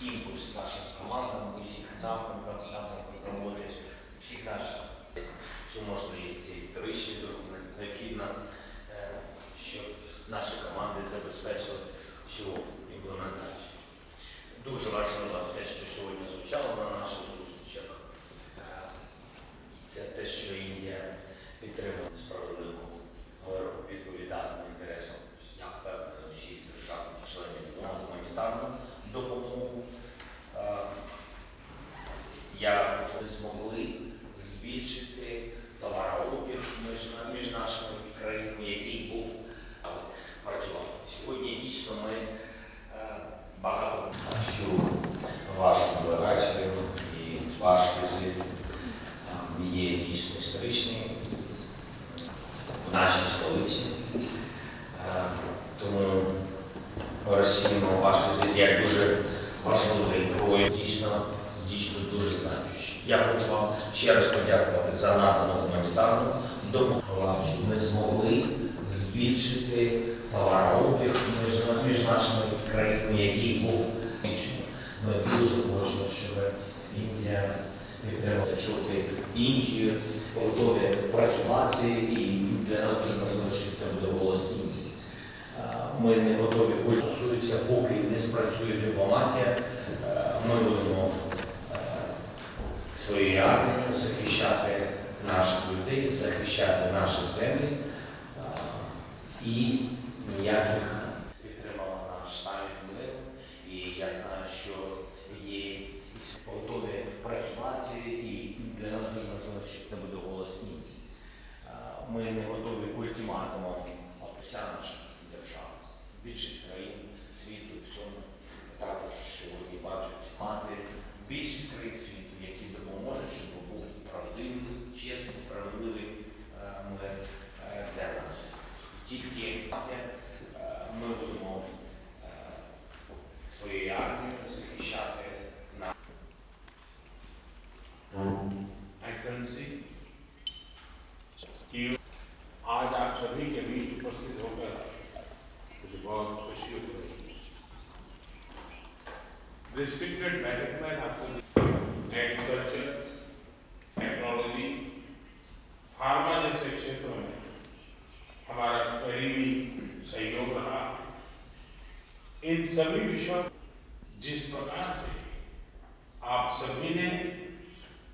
импульс нашим командам, мы всегда там проводять всіх наших. Що можна є ці історичні документи, необхідно, щоб наші команди забезпечили цю імплементацію. Дуже важливо те, що сьогодні. Я змогли збільшити товарообіг між, між нашими країнами, який був працював. Сьогодні дійсно ми е, багато всю вашу делегацію і ваш візит є дійсно історичний в нашій столиці. Е, Тому розцінюємо ваш візит як дуже важливий прояв, дійсно, дійсно дуже значущий. Я хочу вам ще раз подякувати за надану гуманітарну допомогу. Ми змогли збільшити товарообіг між, між нашими країнами, який був збільшений. Ми дуже хочемо, щоб Індія підтримала чути Індію, готові працювати, і для нас дуже важливо, що це буде голос Індії. Ми не готові культ поки не спрацює дипломатія. Ми будемо своєю армією захищати наших людей, захищати наші землі і ніяких підтримала наш саміт миру. І я знаю, що є готові працювати, і для нас дуже важливо, що це буде голос Ми не готові к ультиматумам, а вся наша держава. Більшість країн світу в цьому також сьогодні бачать мати більшість країн світу, які допоможуть, щоб був правдивий, чесний, справедливий е, мир е, для нас. Тільки е, ми будемо е, своєю армією захищати на एक्सेलेंसी कि आज आप सभी के बीच उपस्थित होकर मुझे बहुत खुशी हो रही रिस्ट्रिक्टेड बैठक में आपको एग्रीकल्चर टेक्नोलॉजी फार्मा जैसे क्षेत्रों में हमारा करीबी सहयोग रहा। इन सभी विषयों जिस प्रकार से आप सभी ने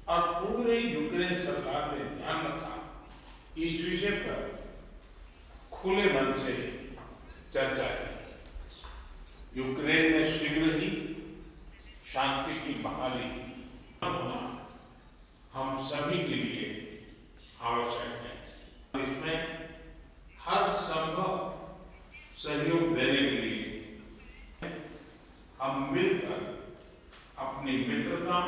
और पूरे यूक्रेन सरकार ने ध्यान रखा, इस विषय पर खुले मन से चर्चा की। यूक्रेन में शीघ्र ही शांति की बहाली होना हम सभी के लिए आवश्यक है। इसमें हर संभव सहयोग देने के लिए हम मिलकर अपनी मित्रता